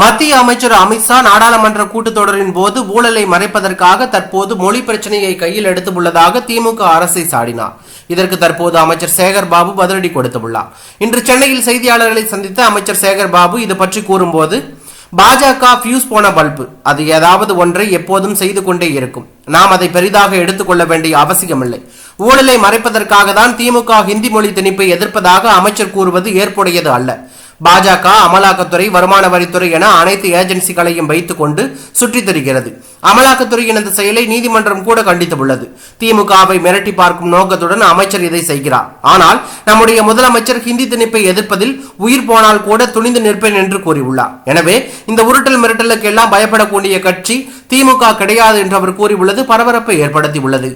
மத்திய அமைச்சர் அமித்ஷா நாடாளுமன்ற கூட்டத்தொடரின் போது ஊழலை மறைப்பதற்காக தற்போது மொழி பிரச்சனையை கையில் எடுத்துள்ளதாக திமுக அரசை சாடினார். இதற்கு தற்போது அமைச்சர் சேகர் பாபு பதிலடி கொடுத்துள்ளார். இன்று சென்னையில் செய்தியாளர்களை சந்தித்த அமைச்சர் சேகர் பாபு இது பற்றி கூறும்போது பாஜக ஃபியூஸ் போன பல்பு. அது ஏதாவது ஒன்றை எப்போதும் செய்து கொண்டே இருக்கும். நாம் அதை பெரிதாக எடுத்துக்கொள்ள வேண்டிய அவசியமில்லை. ஊழலை மறைப்பதற்காக தான் திமுக ஹிந்தி மொழி திணிப்பை எதிர்ப்பதாக அமைச்சர் கூறுவது ஏற்புடையது அல்ல. பாஜக அமலாக்கத்துறை வருமான வரித்துறை என அனைத்து ஏஜென்சிகளையும் வைத்துக் கொண்டு சுற்றித் திரிகிறது. அமலாக்கத்துறையின் இந்த செயலை நீதிமன்றம் கூட கண்டித்துள்ளது. திமுகவை மிரட்டி பார்க்கும் நோக்கத்துடன் அமைச்சர் இதை செய்கிறார். ஆனால் நம்முடைய முதலமைச்சர் ஹிந்தி திணிப்பை எதிர்ப்பதில் உயிர் போனால் கூட துணிந்து நிற்பேன் என்று கூறியுள்ளார். எனவே இந்த உருட்டல் மிரட்டலுக்கு எல்லாம் பயப்படக்கூடிய கட்சி திமுக கிடையாது என்று அவர் கூறியுள்ளது பரபரப்பை ஏற்படுத்தியுள்ளது.